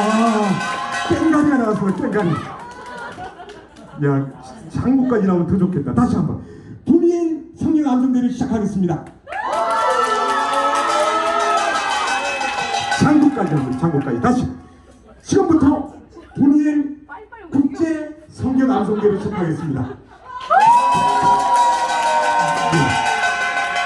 아, 깽가리가 나왔어요, 깽가리. 야, 장구까지 나오면 더 좋겠다. 다시 한 번. 분인 성령 안정대를 시작하겠습니다. 장구까지 합니다, 장구까지. 다시. 지금부터 분인 국제 성경 암송대를 시작하겠습니다. 네.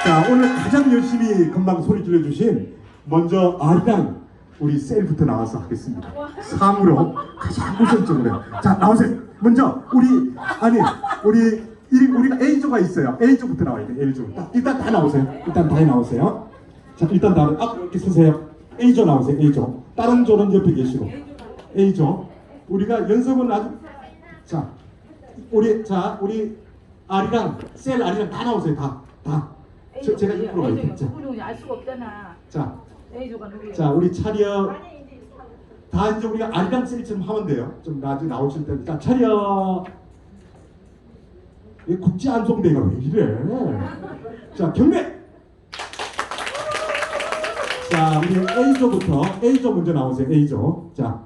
자, 오늘 가장 열심히 금방 소리 질러주신 먼저 아리랑 우리 셀부터 나와서 하겠습니다. 상으로 가장 우선적으로. 자, 나오세요. 먼저 우리 아니 우리 이 우리가 A조가 있어요. A조부터 나와야 돼. A조. 딱, 일단 다 나오세요. 일단 다 나오세요. 자, 일단 다앞 이렇게 서세요. A조 나오세요. A조. 다른 조는 옆에 계시고. A조. 우리가 연습은 아주 자, 우리 자 우리 아리랑 셀 아리랑 다 나오세요. 다 다. 저, 제가 옆으로 갈게요. 자, 알 수가 없잖아. 자? 자 우리 차려 다 이제 우리가 아리랑 셀처럼 하면 돼요. 좀 나중에 나오실 때. 자 차려 이 국제 안송대가 왜 이래? 자 경례. 자 우리 A조부터 A조 먼저 나오세요. A조. 자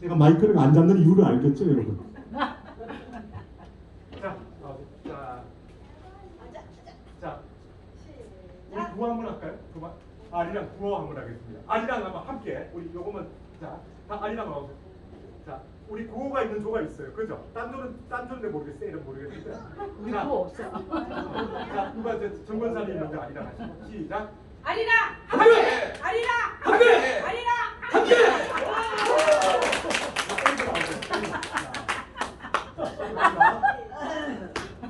제가 마이크를 안 잡는 이유를 알겠죠, 여러분? 자, 나오세요. 자, 자, 우리 구호 한번 할까요? 아리랑 구호 한번 하겠습니다. 아리랑 한번 함께 우리 요거만 자, 다 아리랑 나오세요. 자, 우리 구호가 있는 조가 있어요. 그죠? 딴 조는 딴 조인데 모르겠어요. 이름 모르겠는데. 우리 자, 그거 없어. 자, 누가 이제 정권사님 먼저 아리랑 하시고 시작. 아리랑 함께! 아리랑 함께! 아리랑 함께!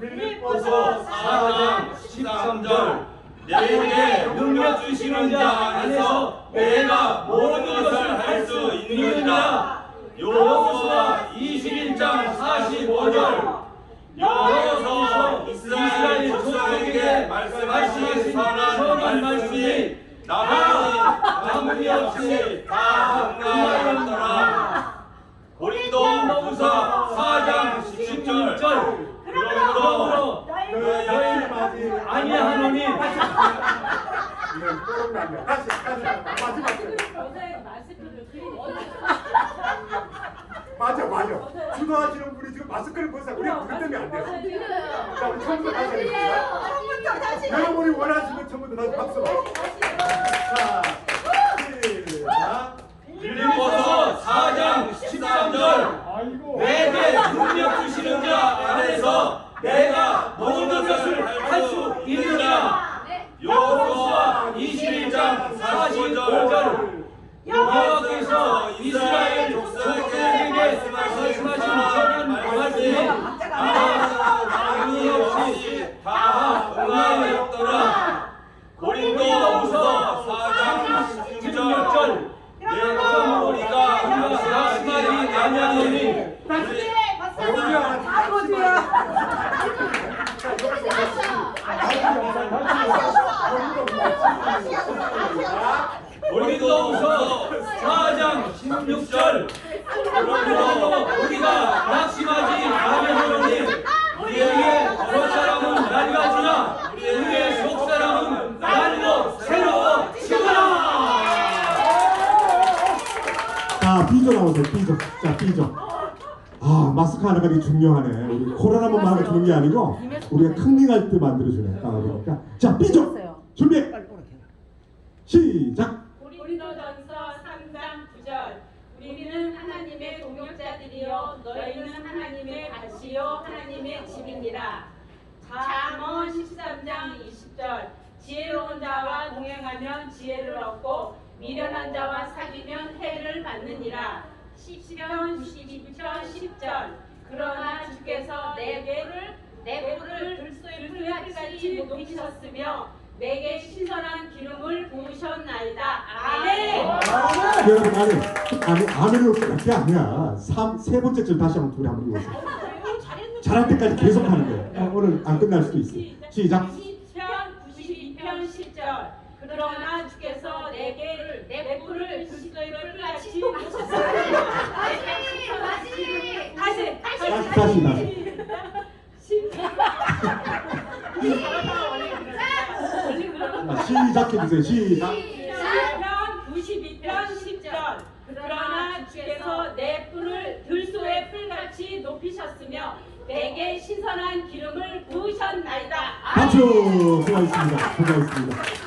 빌립보서 4장 13절 내게 능력 주시는 자 안에서 내가 모든 것을 할 수 있느니라. 여호수아 21장 45절. 여호수아 이스라엘 족속에게 말씀하신 선한 말씀이 남이 없이 다 응하였더라. 고린도후서 4장 16절 그러므로 너희 맞이 아니하노니 이건 꼬름난다. 다시 다시 마지막. 요새 마스크를 쓰고 맞아 맞아. 주도하시는 분이 지금 마스크를 벗어. 우리 그것 때문에 안 돼요. 자 우리 처음부터 다시 하겠습니다. 처음부터 다시 여러분이 원하시면 처음부터 다시 박수. 자 시작. 빌립보서 4장 13절 내게 능력 주시는 자 안에서 내가 모든 것을 할 수 있느니라 여호수아 21장 45절 여호와께서 이스라엘 족속에게 말씀하신 선한 말씀이 남이 없이 다 응하였더라 고린도후서 4장 16절 내가 우리가 낙심하지 아니하노니 고린도후서 4장 16절 그러므로 우리가 낙심하지 아니하노니 우리에게 겉사람은 낡아지나 우리의 속사람은 날로 새로워지구나 자 B조 나오세요. B조. 자 B조. 아 마스크 하나가 되게 중요하네. 우리 코로나만 말하고 주는 게 아니고 우리가 컨닝할 때 만들어주네. 아, 그러니까 자 B조 준비. 시작. 고린도 전서 3장 9절 우리는 하나님의 동역자들이요 너희는 하나님의 밭이요 하나님의 집이니라 잠언 13장 20절 지혜로운 자와 동행하면 지혜를 얻고 미련한 자와 사귀면 해를 받느니라 10편 92편 10절 그러나 주께서 내 배를 내 불을 들소리까지 높이셨으며 내게 신선한 기름을 부으셨나이다 아멘 여러분 아멘. 아멘. 아멘으로 끝날 게 아니야. 삼, 세 번째 줄 다시 한번 둘이 한번 읽어보세요. 잘할 때까지 계속 하는 거예요. 아, 오늘 안 끝날 수도 있어. 시작. 10편 92편 10절 그러나 시작해보세요. 시작. 10편 92편 10절 그러나 주께서 내 뿔을 들소의 풀같이 높이셨으며 내게 신선한 기름을 부으셨나이다. 박수 수고하셨습니다. 수고하셨습니다.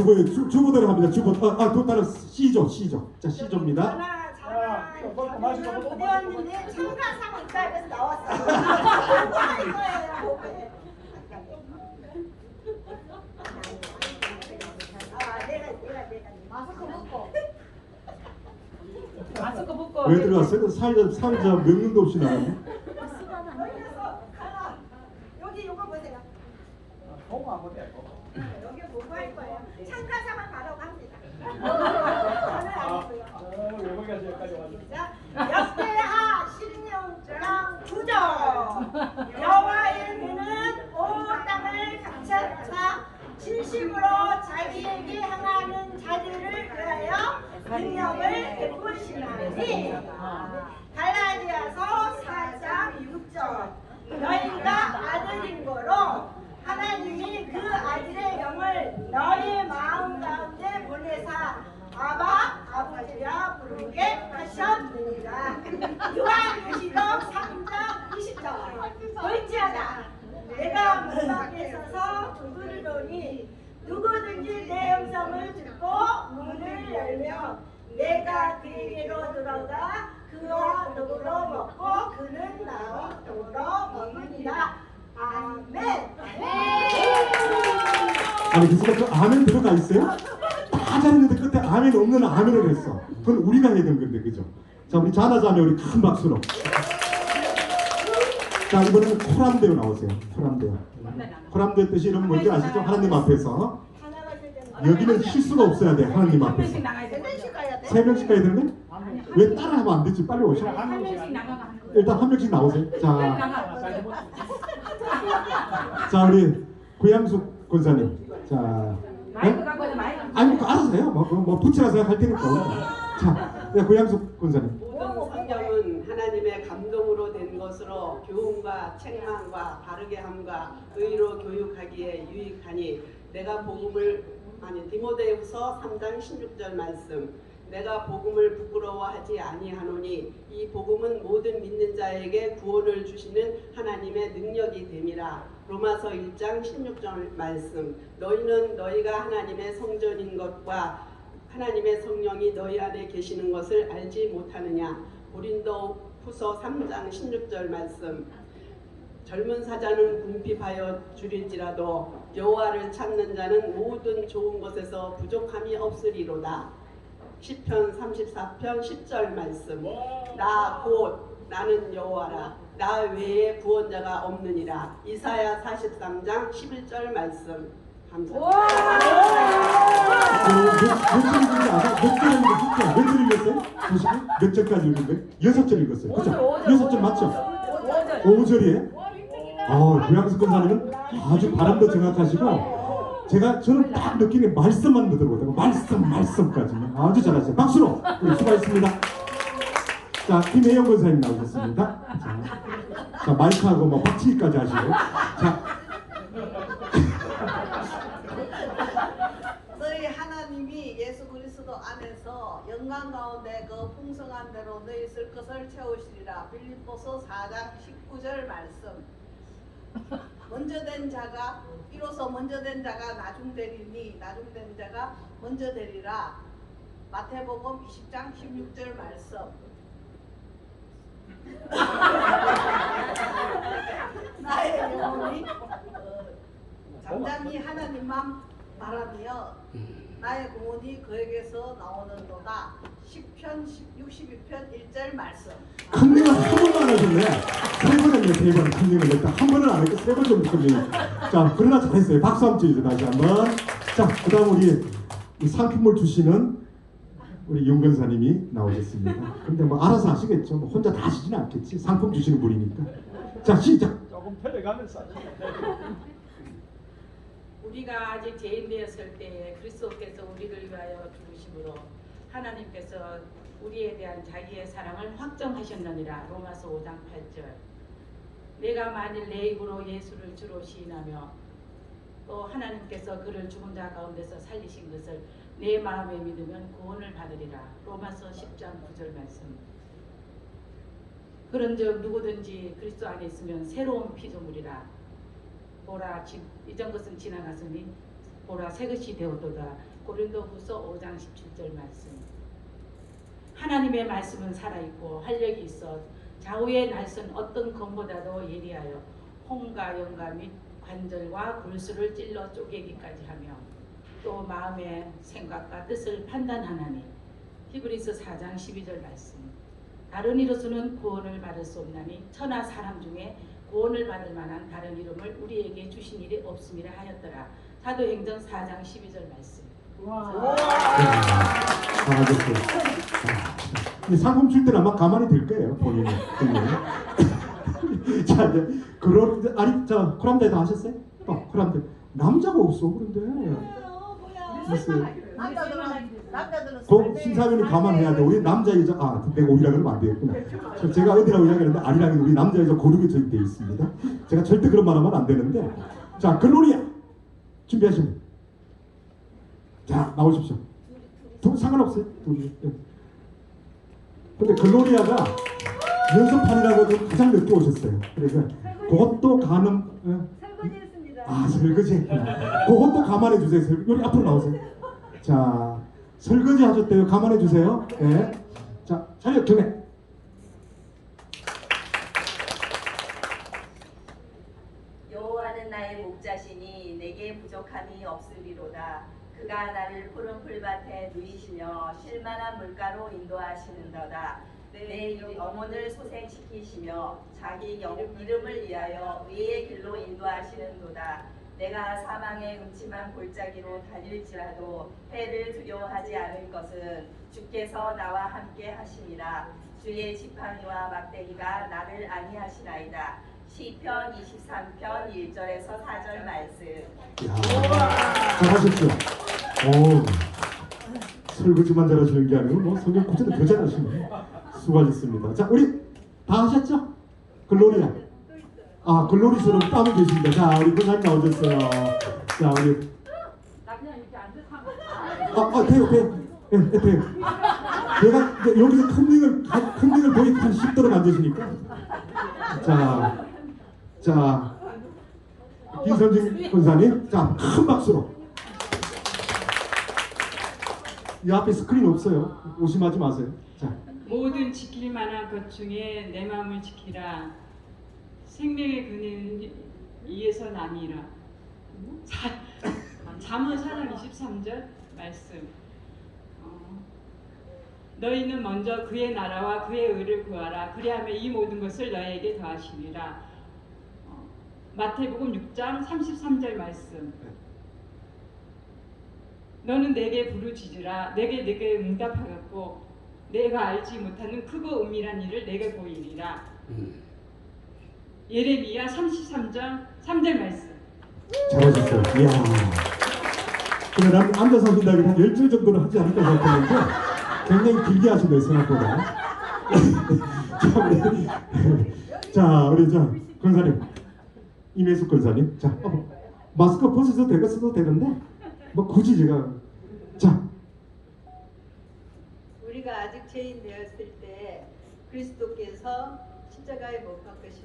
자, 우리 그다음 누구예요? 주, 주부대로 합니다. 주부. 아, 아, 또 따라 C조, C조. 자, C조입니다. 하나 자나 저는 무대원님이 참가상 있다 해서 나왔어요. 아 내가 내가 내가 마스크 벗고 마스크 벗고. 왜 들어갔어요? 살자, 살자 명령도 없이 나왔네. 여기서 하나 여기 요거 보세요. 여기 뭐고 할 거예요? 참가상을 바로 갑니다. 저는 아니고요. 자, 역대하 신령장 구조 여호와의 그는 온 땅을 감찰하사 진심으로 자기에게 향하는 자들을 위하여 능력을 베푸시나니. 갈라디아서 4장 6절. 너희가 아들인 거로 하나님이 그 아들의 영을 너희 마음 가운데 보내사 아바 아버지라 부르게 하셨느니라. 요한계시록 3장 20절. 돌지하다 내가 문 밖에 서서 두드리노니 누구든지 내 음성을 듣고 문을 열면 내가 그에게로 들어가 그와 더불어 먹고 그는 나와 더불어 먹으리라 아멘 아니, 그래서 그 아멘 들어가 있어요? 다 잘했는데 끝에 아멘 없는 아멘을 했어. 그건 우리가 해야 되는 건데, 그죠? 자, 우리 자나 자매 우리 큰 박수로. 자, 이번에는 코람대요 나오세요. 코람대요. 코람대 뜻이 이런 뭔지 아시죠? 하나님 앞에서. 여기는 실수가 없어야 돼, 하나님 한 명씩 앞에서. 나가야 돼. 몇명씩 가야 돼? 세 명씩 가야 되는데? 왜 따라하면 안 되지? 빨리 오셔. 한 명씩 거야. 일단 한 명씩 나오세요. 자, 나가. 자 우리 구양숙 권사님. 자, 마이크 네? 갖고 와서 마이크. 아니 뭐 알아서 해요. 뭐, 뭐, 뭐 붙이라 생각할 테니까. 자, 네, 구양숙 권사님. 모든 성경은 하나님의 감동으로 된 것으로 교훈과 책망과 바르게 함과 의로 교육하기에 유익하니 내가 복음을 아니 디모데후서 3장 16절 말씀 내가 복음을 부끄러워하지 아니하노니 이 복음은 모든 믿는 자에게 구원을 주시는 하나님의 능력이 됨이라. 로마서 1장 16절 말씀 너희는 너희가 하나님의 성전인 것과 하나님의 성령이 너희 안에 계시는 것을 알지 못하느냐? 고린도 후서 3장 16절 말씀. 젊은 사자는 궁핍하여 줄일지라도 여호와를 찾는 자는 모든 좋은 것에서 부족함이 없으리로다. 시편 34편 10절 말씀. 나 곧 나는 여호와라. 나 외에 구원자가 없느니라. 이사야 43장 11절 말씀 몇, 절까지 거예요? 여섯 절 읽었어요. 그죠? 여섯 절 맞죠? 오 절이에요? 어, 구양숙 권사님은 아주 발음도 정확하시고 제가 저는 딱 느끼는 게 말씀만 들어보다가 말씀 말씀까지 아주 잘하세요. 박수로 우리 수고하셨습니다. 자, 김혜영 권사님 나오셨습니다. 자, 자 마이크하고 뭐 박치기까지 하시고 자, 너희 하나님이 예수 그리스도 영광 가운데 그 풍성한 대로 너희 있을 것을 채우시리라. 빌립보서 4장 19절 말씀. 먼저 된 자가 이로써 먼저 된 자가 나중 되리니 나중 된 자가 먼저 되리라. 마태복음 20장 16절 말씀. 나의 영혼이 어, 잠잠히 하나님만 바라며 나의 구원이 그에게서 나오는도다 10편 62편 1절 말씀 컨닝을 한 번만 하셨네. 세번 했네, 세 번. 컨닝을 했다. 한 번은 안 했고 세번 정도 컨닝. 자, 그러나 잘했어요. 박수 한번 쳐주세요. 다시 한 번. 자, 그 다음 우리 이 상품을 주시는 우리 윤건사님이 나오셨습니다. 근데 뭐 알아서 하시겠죠. 뭐 혼자 다 하시지는 않겠지. 상품 주시는 분이니까. 자, 시작. 조금 편해가면서 우리가 아직 죄인되었을 때에 그리스도께서 우리를 위하여 죽으심으로 하나님께서 우리에 대한 자기의 사랑을 확정하셨느니라. 로마서 5장 8절. 내가 만일 내 입으로 예수를 주로 시인하며 또 하나님께서 그를 죽은 자 가운데서 살리신 것을 내 마음에 믿으면 구원을 받으리라. 로마서 10장 9절 말씀. 그런즉 누구든지 그리스도 안에 있으면 새로운 피조물이라 보라 지- 이전 것은 지나갔으니 보라 새 것이 되었도다. 고린도후서 5장 17절 말씀. 하나님의 말씀은 살아있고 활력이 있어 좌우의 날선 어떤 검보다도 예리하여 홍과 영과 및 관절과 골수를 찔러 쪼개기까지 하며 또 마음의 생각과 뜻을 판단하나니. 히브리서 4장 12절 말씀. 다른 이로서는 구원을 받을 수 없나니 천하 사람 중에 구원을 받을 만한 다른 이름을 우리에게 주신 일이 없음이라 하였더라 사도행전 4장 12절 말씀 잘하셨어요. 이 상품 줄 때는 아마 가만히 들 거예요, 본인이. 자, 이제, 그런, 아니, 자, 코람대 다 하셨어요? 어, 코람대. 남자가 없어, 그런데. 어, 뭐야. 남자들은 남자들은 그 심사위원이 감안해야 돼. 우리 남자 여자 아 내가 오리라 그러면 안 되겠구나. 저 제가 어디라고 이야기했는데 아리랑이 우리 남자 여자 고르게 저입돼 있습니다. 제가 절대 그런 말 하면 안 되는데 자 글로리아 준비하시면 자 나오십시오. 두 상관없어요. 둘이. 예. 근데 글로리아가 연습판이라고 좀 가장 늦게 오셨어요. 그래서 그것도 가는 예. 설거지했습니다. 아 설거지. 그것도 감안해 주세요. 설- 여기 앞으로 나오세요. 자 설거지 하셨대요. 감안해 주세요. 네. 자 자력 경례. 나를 푸른 풀밭에 누이시며 쉴만한 물가로 인도하시는도다. 내 영혼을 소생시키시며 자기 영, 이름을 위하여 의의 길로 인도하시는도다. 내가 사망의 음침한 골짜기로 달릴지라도 해를 두려워하지 않을 것은 주께서 나와 함께 하시니라. 주의 지팡이와 막대기가 나를 안위하시나이다. 시편 23편 1절에서 4절 말씀. 야 잘하셨죠. 오 설거지만 잘하시는 게 아니고 뭐 성경 구절도 더 잘하시네. 수고하셨습니다. 자 우리 다 하셨죠? 글로리아. 아 글로리스로 따로 계십니다. 자 우리 부장님 나오셨어요. 자 우리 아, 아 돼요, 돼요. 예, 예, 돼요. 내가 이제 여기서 컨닝을, 가- 컨닝을 거의 한 10도로 만드시니까. 자, 자, 김선진 권사님, 자, 큰 박수로. 이 앞에 스크린 없어요. 오심하지 마세요. 자, 모든 지킬 만한 것 중에 내 마음을 지키라. 생명의 근은 이에서 남이라. 자, 잠언 4장 23절 말씀. 어, 너희는 먼저 그의 나라와 그의 의를 구하라. 그리하면 이 모든 것을 너희에게 더하시리라. 어, 마태복음 6장 33절 말씀. 너는 내게 부르짖으라. 내게 내게 응답하겠고 내가 알지 못하는 크고 은밀한 일을 내게 보이리라. 예레미야 33장 3절 말씀. 잘하셨어요. 이야. 근데 난 앉아서 하신다 그러면 10줄 정도는 하지 않을까 생각했는데 굉장히 길게 하시네요, 생각보다. 자, 우리, 자, 우리 권사님, 임혜숙 권사님. 자, 어, 마스크 벗어도 되고 써도 되는데 뭐 굳이 제가 자, 우리가 아직 죄인 되었을 때 그리스도께서 십자가에 못 박으심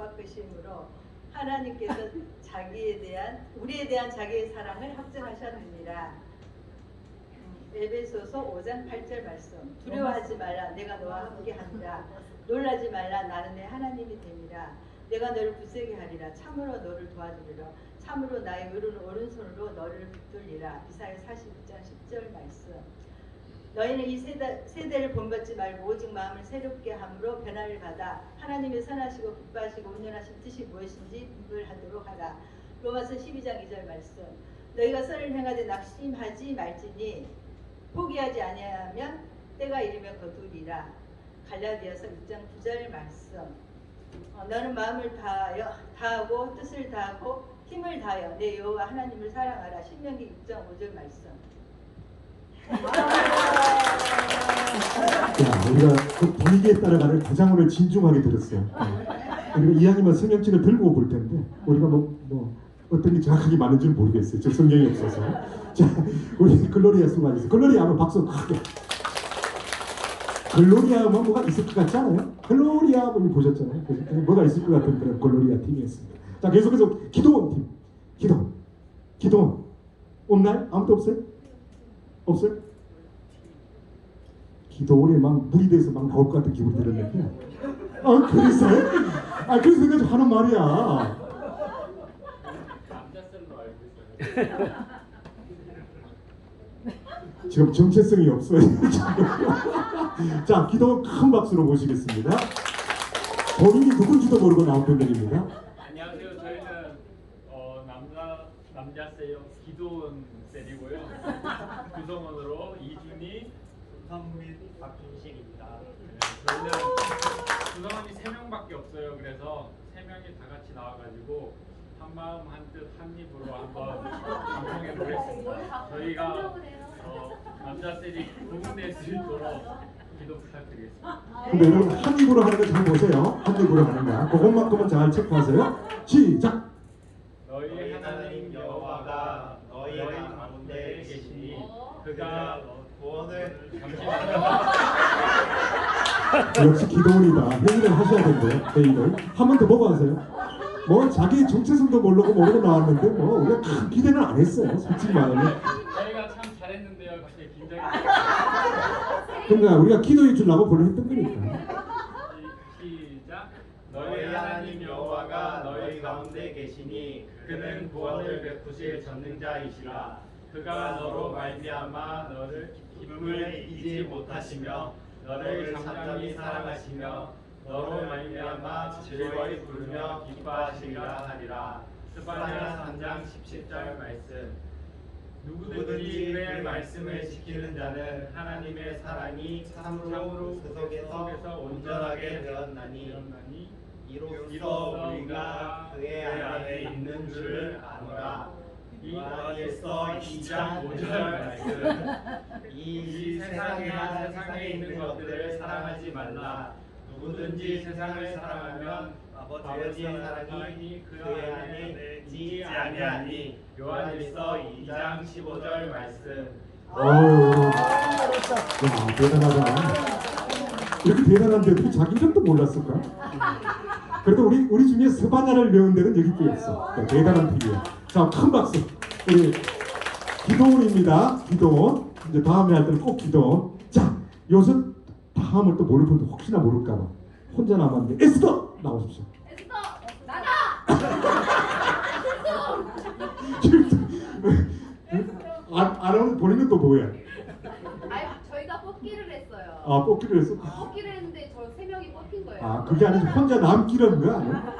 못 박으심으로 하나님께서 자기에 대한 우리에 대한 자기의 사랑을 확증하셨느니라. 음, 에베소서 5장 8절 말씀. 두려워하지 말라 내가 너와 함께 한다. 놀라지 말라 나는 내 하나님이 됨이라. 내가 너를 굳세게 하리라. 참으로 너를 도와주리라. 참으로 나의 의로운 오른손으로 너를 붙들리라. 이사야 49장 10절 말씀. 너희는 이 세대, 세대를 본받지 말고 오직 마음을 새롭게 함으로 변화를 받아 하나님의 선하시고 기뻐하시고 온전하신 뜻이 무엇인지 분별하도록 하라. 로마서 12장 2절 말씀. 너희가 선을 행하되 낙심하지 말지니 포기하지 아니하면 때가 이르면 거두리라. 갈라디아서 6장 9절 말씀. 어, 너는 마음을 다하여 다하고 뜻을 다하고 힘을 다하여 내 여호와 하나님을 사랑하라. 신명기 6장 5절 말씀. 자, 우리가 그 분위기에 따라가는 가장 오늘 진중하게 들었어요. 그리고 이왕이면 성경책을 들고 볼 텐데 우리가 뭐, 뭐 어떤 게 정확하게 맞는지 는 모르겠어요. 저 성경이 없어서. 자, 우리 글로리아 수고하셨어요. 글로리아 한번 박수 크게. 글로리아 뭐 뭐가 있을 것 같지 않아요? 글로리아 뭐 이거 보셨잖아요. 뭐가 있을 것 같은 그런 글로리아 팀이었습니다. 자 계속해서 기도원 팀, 기도, 기도원 없나요? 아무도 없어요? 없어요? 기도원에 막 물이 돼서 막 나올 것 같은 기분이 들었는데. 아 그랬어요? 아 그래서 내가 하는 말이야. 지금 정체성이 없어요. 자, 기도 큰 박수로 모시겠습니다. 본인이 누군지도 모르고 나온 분들입니다. 안녕하세요. 저희는 어, 남자 남자 세요 기도원 셀이고요. 구성원으로 이준희, 손상민, 박준식입니다. 네, 저희는 구성원이 세 명밖에 없어요. 그래서 세 명이 다 같이 나와가지고 한 마음 한 뜻 한 입으로 한번 방송해 보겠습니다. 저희가 어, 남자 셀이 구분될 수 있도록 기도 부탁드리겠습니다. 근데 여러분 한 입으로 하는 거 잘 보세요. 한 입으로 하는 거. 그것만큼은 잘 체크하세요. 시작. 너희 하나님 여호와가 너희 가운데 계시니 그가 구원을 역시 기도원이다. 회의를 하셔야 된대요. 회의를. 한 번 더 보고 하세요. 뭐 자기 정체성도 모르고 모르고 나왔는데 뭐 우리가 큰 기대는 안 했어요. 솔직히 말하면. 저희가 참 잘했는데요. 갑자기 긴장이 그러니까 우리가 기도해 주려고 별로 했던 거니까. 시작. 너희 하나님 여호와가 너희 가운데 계시니 그는 구원을 베푸실 전능자이시라. 그가 너로 말미암아 너를 기쁨을 잊지 못하시며 너를 잠잠히 사랑하시며 너로 말미암아 즐거이 부르며 기뻐하시리라 하리라. 스바냐 3장 17절 말씀. 누구든지 그의 말씀을 지키는 자는 하나님의 사랑이 참으로 그 속에서 온전하게 되었나니 이로써 우리가 그의 안에 있는 줄을 아노라. 이 요한일서 2장 5절 말씀. 이 세상이나 세상에 있는 것들을 사랑하지 말라. 누구든지 세상을 사랑하면 아버지의 사랑이 그 안에 있지 아니하니 요한일서 2장 15절 말씀. 어우, 야 대단하다. 이렇게 대단한데 어떻게 자기 이름도 몰랐을까? 그래도 우리 우리 중에 스바냐를 배운 데는 여기 꽤 있어. 네, 대단한 팀이야. 자, 큰 박수. 우리 기도원입니다. 기도원. 이제 다음에 할 때는 꼭 기도원. 자, 요새 다음을 또 모를 분도 혹시나 모를까봐 혼자 남았는데 에스더 나오십시오. 에스더 나가. 안, 안 오는 본인은 또 뭐야? 아니 저희가 뽑기를 했어요. 아, 뽑기로 했어. 뽑기를 했는데 저 세 명이 뽑힌 거예요. 아, 그게 아니지 혼자 남기라는 거 아니야?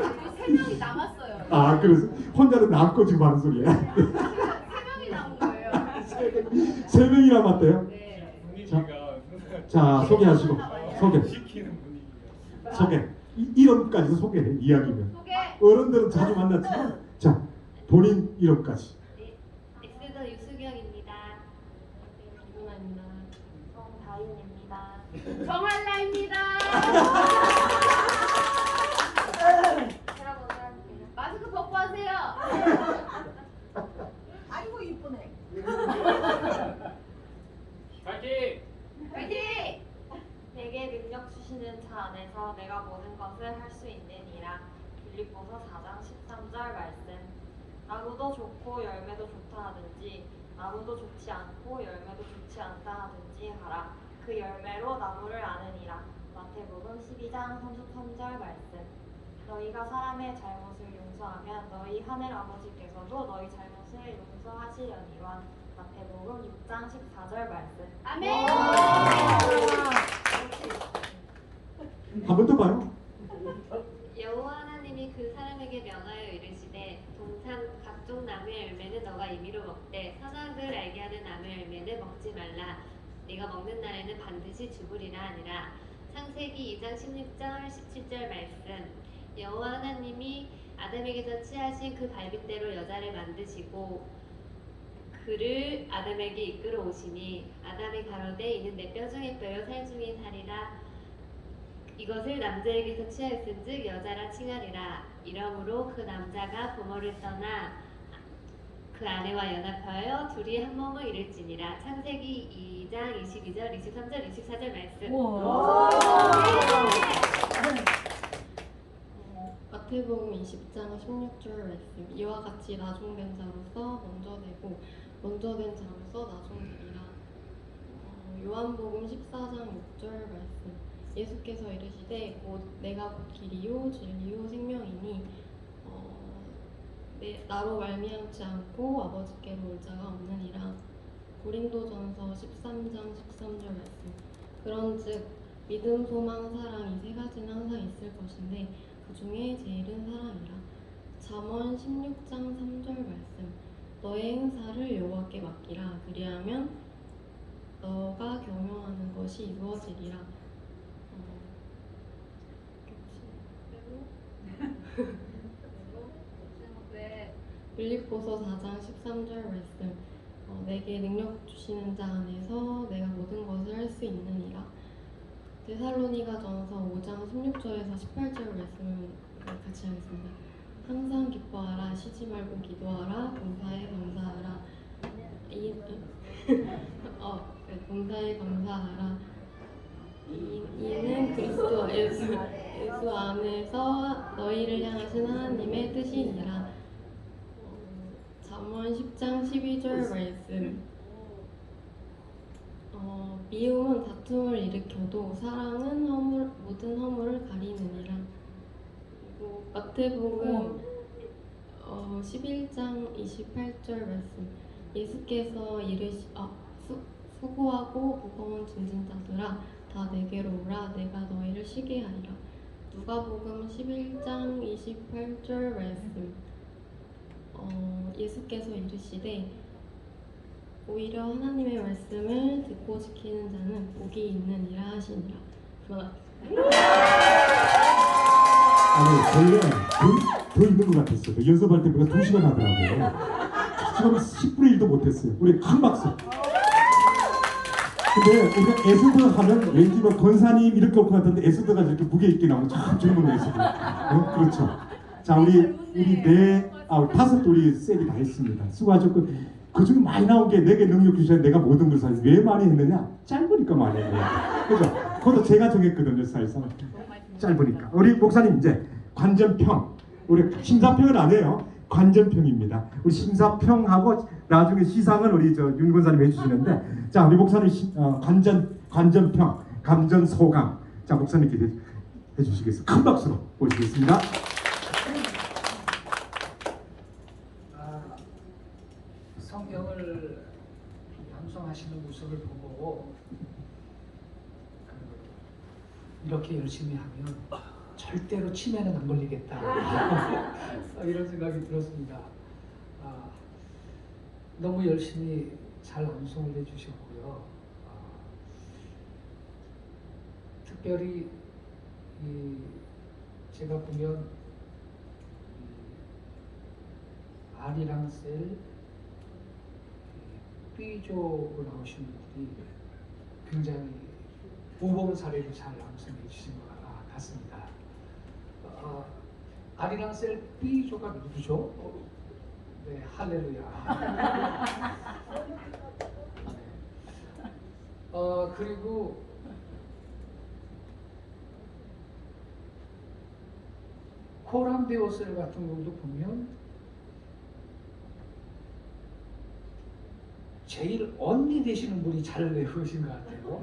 우리 세 명이 남았어요. 아, 그래서 혼자는 남고 지금 하는 소리야. 세 명이 남은 거예요. 세 명이 남았대요. 네. 분위기가 자, 소개하시고 소개, 분위기가. 소개. 이, 이름까지도 소개해 이야기면. 소개. 어른들은 자주 만났지만, 자, 본인 이름까지. 엑스더 유수경입니다. 김동아입니다. 성다인입니다. 정한라입니다. 제가 먼저 할게요. 마스크 벗고 하세요. 아이고 이쁘네. 파이팅! 화이팅! 내게 능력 주시는 자 안에서 내가 모든 것을 할 수 있느니라. 빌립보서 4장 13절 말씀. 나무도 좋고 열매도 좋다 하든지 나무도 좋지 않고 열매도 좋지 않다 하든지 하라. 그 열매로 나무를 아느니라. 마태복음 12장 33절 말씀. 너희가 사람의 잘못을 용서하면 너희 하늘 아버지께서도 너희 잘못을 용서하시려니와. 마태복음 6장 14절 말씀. 아멘. 한 번 더 봐요. 여호와 하나님이 그 사람에게 명하여 각종 나무의 열매는 너가 임의로 먹되 선악을 알게 하는 나무의 열매는 먹지 말라. 네가 먹는 날에는 반드시 죽으리라 하니라. 창세기 2장 16절 17절 말씀. 여호와 하나님이 아담에게서 취하신 그 갈빗대로 여자를 만드시고 그를 아담에게 이끌어 오시니 아담이 가로되 이는 내 뼈 중에 뼈요 살 중에 살이라. 이것을 남자에게서 취하였은즉 여자라 칭하리라. 이러므로 그 남자가 부모를 떠나 그그 아내와 연합하여 둘이 한 몸을 이룰지니라. 창세기 2장 22절 23절 24절 말씀. 어, 마태복음 20장 16절 말씀. 이와 같이 나중된 자로서 먼저 되고 먼저 된 자로서 나중되리라. 어, 요한복음 14장 6절 말씀. 예수께서 이르시되 곧 내가 곧 길이요 진리요 생명이니 나로 말미암지 않고 아버지께로 올 자가 없느니라 고린도전서 13장 13절 말씀 그런즉 믿음, 소망, 사랑 이 세 가지는 항상 있을 것인데 그 중에 제일은 사랑이라. 잠언 16장 3절 말씀. 너의 행사를 여호와께 맡기라. 그리하면 너가 경영하는 것이 이루어지리라. 어, 빌립보서 4장 13절 말씀. 어, 내게 능력 주시는 자 안에서 내가 모든 것을 할 수 있느니라. 데살로니가 전서 5장 16절에서 18절 말씀을 같이 하겠습니다. 항상 기뻐하라, 쉬지 말고 기도하라, 봉사에 감사하라. 이, 어, 네, 봉사에 감사하라. 이, 이는 그리스도 예수, 예수 안에서 너희를 향하신 하나님의 뜻이니라. 어, 잠언 10장 12절 말씀. 어, 미움은 다툼을 일으켜도 사랑은 허물, 모든 허물을 가리느니라. 그리고 마태복음 어, 11장 28절 말씀. 예수께서 이르시 아, 수, 수고하고 무거운 짐진 자들아 다 내게로 오라 내가 너희를 쉬게 하리라. 누가복음 11장 28절 말씀. 어, 예수께서 이르시되 오히려 하나님의 말씀을 듣고 지키는 자는 복이 있느니라 하시니라. 아니 원래 더, 더 있는 것 같았어요. 그 연습할 때 우리가 2시간 하더라고요. 지금 10분의 1도 못했어요. 우리 큰 박수. 근데 우리가 에스더 하면 왠지 뭐 권사님 이렇게 올 것 같은데 에스더가 이렇게 무게 있게 나오면 참 젊은 에스더. 네? 그렇죠. 자 우리 우리 네 아, 다섯 우리 셀이 다 했습니다. 수고하셨고 그 중에 많이 나온 게 내게 능력 주셔야 내가 모든 걸 사실 왜 많이 했느냐? 짧으니까 많이 한 거야. 그죠? 그것도 제가 정했거든요, 사실상. 짧으니까. 우리 목사님 이제 관전평. 우리 심사평은 안 해요. 관전평입니다. 우리 심사평하고 나중에 시상은 우리 저 윤 권사님 해주시는데 자 우리 목사님 시, 어, 관전 관전평 감전 소감 자 목사님께 해, 해주시겠습니다. 큰 박수로 모시겠습니다. 아, 성경을 방송하시는 모습을 보고 그, 이렇게 열심히 하면 절대로 치매는 안 걸리겠다 이런 생각이 들었습니다. 아, 너무 열심히 잘 암송을 해주셨고요. 아, 특별히 이 제가 보면 이 아리랑 셀 B조로 나오신 분들이 굉장히 모범 사례로 잘 암송해 주신 것 같습니다. 아, 아리랑 셀 B조가 누구죠? 어, 네, 할렐루야. 어, 그리고 코람 베오셀 같은 경우도 보면 제일 언니 되시는 분이 잘 외우신 것 같아요.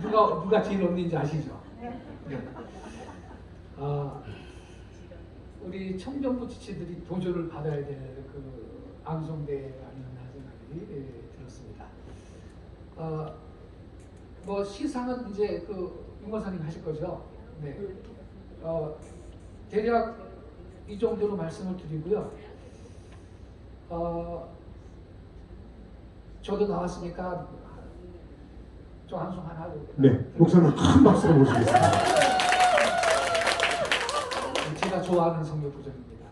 누가 누가 제일 언니인지 아시죠? 네. 아, 우리 청정부 지체들이 도전을 받아야 될그 암송대 아니었나 생각이 예, 들었습니다. 아, 뭐 시상은 이제 그 윤건사님 하실 거죠? 네. 어, 대략 이 정도로 말씀을 드리고요. 어, 저도 나왔으니까 좀 한송 하나 하고. 네, 목사님 큰 박수로 모시겠습니다. 제가 좋아하는 성경 구절입니다.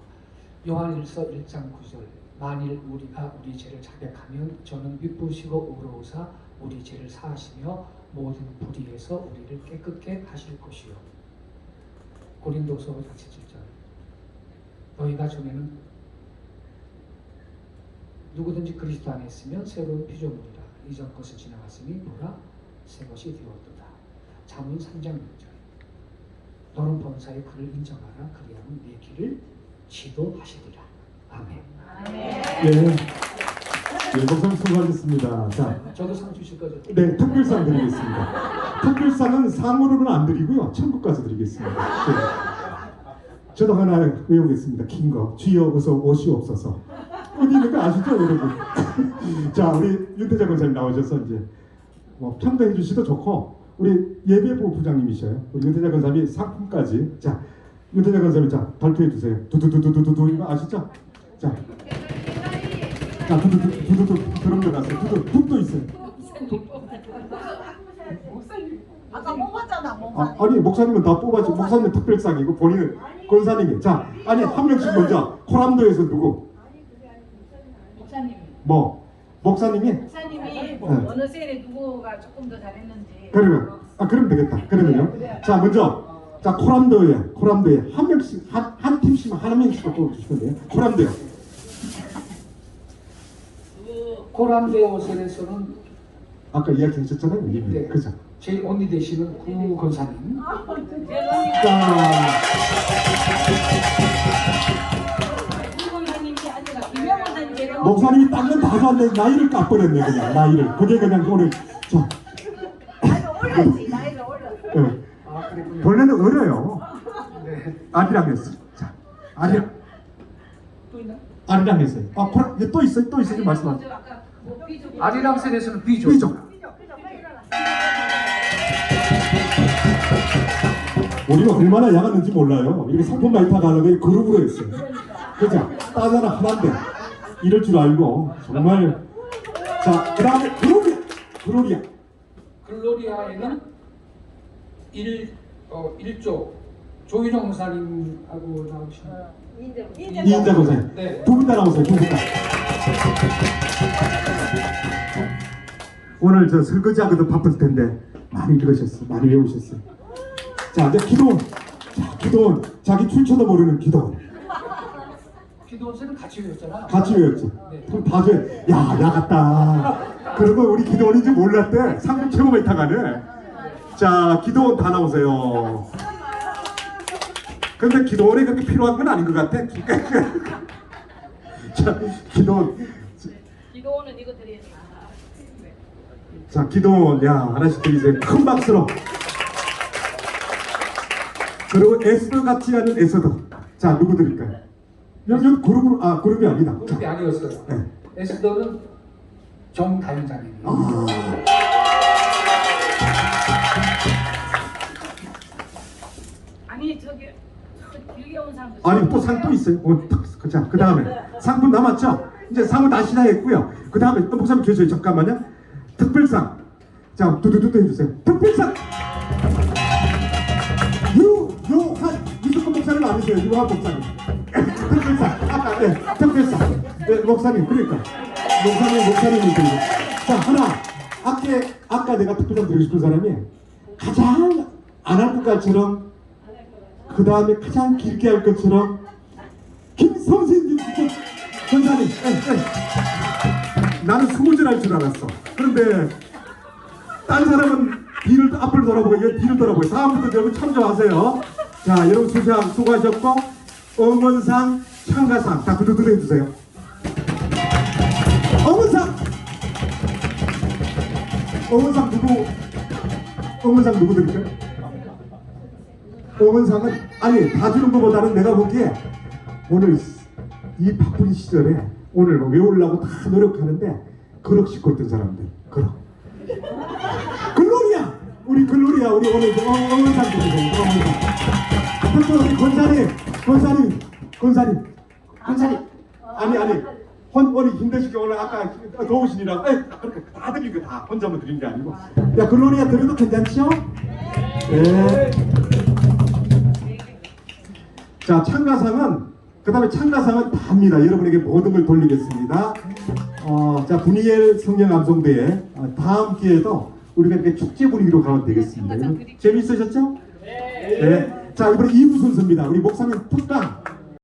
요한일서 1장 9절. 만일 우리가 우리 죄를 자백하면 저는 미쁘시고 의로우사 우리 죄를 사하시며 모든 불의에서 우리를 깨끗게 하실 것이요. 고린도서 5장 17절. 너희가 전에는 누구든지 그리스도 안에 있으면 새로운 피조물이라 이전 것을 지나갔으니 보라 새 것이 되었도다. 잠언 3장 6절 너는 범사에 그를 인정하라 그리하면 네 길을 지도하시리라. 아멘. 예. 예, 목사님 수고하셨습니다. 자, 저도 상 주실 거죠? 네, 특별상 드리겠습니다. 특별상은 상으로는 안 드리고요. 천국 가서 드리겠습니다. 네. 저도 하나 외우겠습니다. 긴 거. 주여 어서 오시옵소서. 있는 거 아시죠, 여러분? 자, 우리 윤태자 권사님 나오셔서 이제 뭐 평가해 주시도 좋고 우리 예배부 부장님이셔요. 우리 윤태자 권사님이 상품까지. 자, 윤태자 권사님 자 발표해 주세요. 두두두두두두 이거 아시죠? 자, 자 두두두 두두두 그런 거 났어요. 두두 툭도 있어요. 아까 뽑았잖아 아, 목사님. 아니 목사님은 다 뽑아지 목사님은 특별상이고 본인은 권사님이 자 아니 한 명씩 먼저 코람도에서 누구 목사님. 뭐 목사님이? 목사님이 네. 어느 셀에 누구가 조금 더 잘했는지. 그러면 아 그럼 되겠다. 그러면요? 자 먼저 자 코람도에 코람도에 한 명씩 한, 한 팀씩 한 명씩 뽑아주시면 돼요. 코람도에. 코란데 오셀에서는 아까 이야기하셨잖아요 이미 네. 그죠? 제일 언니 되시는 구 권사님. 자 김원사님이 아니라 목사님이 딴건 다 줬네 나이를 깎아냈네 그냥 나이를 그게 그냥 오늘 자 올렸지 나이를 올렸어. 예. 아 그랬군요. 본래는 어려요 네. 아리랑 했어요. 자, 아리랑. 아리랑 했어요. 아, 코라, 이게 또 있어요? 또 있어요? 말씀하세요. 아리랑 셀에서는 비조. 삐죠. 우리가 얼마나 야갔는지 몰라요. 이렇게 상품 많이 타가려고 그룹으로 했어요. 그죠? 따자나 하나인데 이럴 줄 알고 정말 자, 그 다음에 글로리아. 글로리아. 글로리아에는 일 어, 일조 조윤영 목사님하고 나오시는 이인자 권사님. 네. 두분 다 나오세요. 두분 다. 오늘 저 설거지하고도 바쁠 텐데 많이 읽으셨어요. 많이 외우셨어요. 자, 이제 기도원. 자, 기도원. 자기 출처도 모르는 기도원. 기도원세는 같이 외웠잖아. 같이 외웠지. 네. 그럼 다 돼. 야, 나갔다. 그러고 우리 기도원인지 몰랐대. 상품 최고 많이 타가네. 자, 기도원 다 나오세요. 근데 기도원이 그렇게 필요한 건 아닌 것 같아. 자, 기도원. 기도원은 이거 드려야지. 자, 기도원, 야, 하나씩 드리세요. 큰 박수로. 그리고 에스더 같지 않은 에스더. 자, 누구 드릴까요? 여기 그룹으로, 아, 그룹이 아니다. 자, 그게 아니었어요. 네. 에스더는 정다현자님. 아, 아니 저기 저 길게 온 사람도. 아니, 또 상 또 있어요. 어, 탁, 자, 그 다음에. 상품 남았죠? 이제 상은 다시 다 했고요. 그 다음에 또 목사님 계셔요. 잠깐만요. 특별상. 자, 두두두두 해주세요. 특별상! 유, 요한, 이승권 목사님 아니세요. 유한 목사님. 특별상. 아까, 네, 특별상. 네, 목사님, 그러니까. 목사님, 드리고. 자, 하나. 아까, 아까 내가 특별상 드리고 싶은 사람이 가장 안 할 것처럼 그 다음에 가장 길게 할 것처럼 김성신 전사님 에, 에. 나는 스무 줄 할 줄 알았어 그런데 딴 사람은 뒤를 앞을 돌아보고 얘 뒤를 돌아보고 다음부터 여러분 참조하세요 자 여러분 수고하셨고 응원상 참가상. 다 두두두 해주세요. 응원상! 응원상 누구? 응원상 누구 드릴까요? 응원상은 아니 다 주는 것보다는 내가 보기에 오늘 이 바쁜 시절에 오늘 뭐 외우려고 다 노력하는데 그럭 씻고 있던 사람들. 그럭. 글로리아! 우리 글로리아 우리 오늘 어- 응원상 드리고 응원상. 특히 우리 권사님 권사님 권사님 권사님 아니 아니 혼 오늘 힘드시게 오늘 아까 더우시니라 에다 드린 거 다 혼자만 드린 게 아니고 야 글로리아 드려도 괜찮죠? 네. 자 참가상은 그 다음에 참가상은 다입니다. 여러분에게 모든 걸 돌리겠습니다. 어, 자 분이엘 성령 암송대회 어, 다음 기회에도 우리가 이렇게 축제 분위기로 가면 되겠습니다. 재미있으셨죠? 네. 자 이번에 2부 순서입니다. 우리 목사님 특강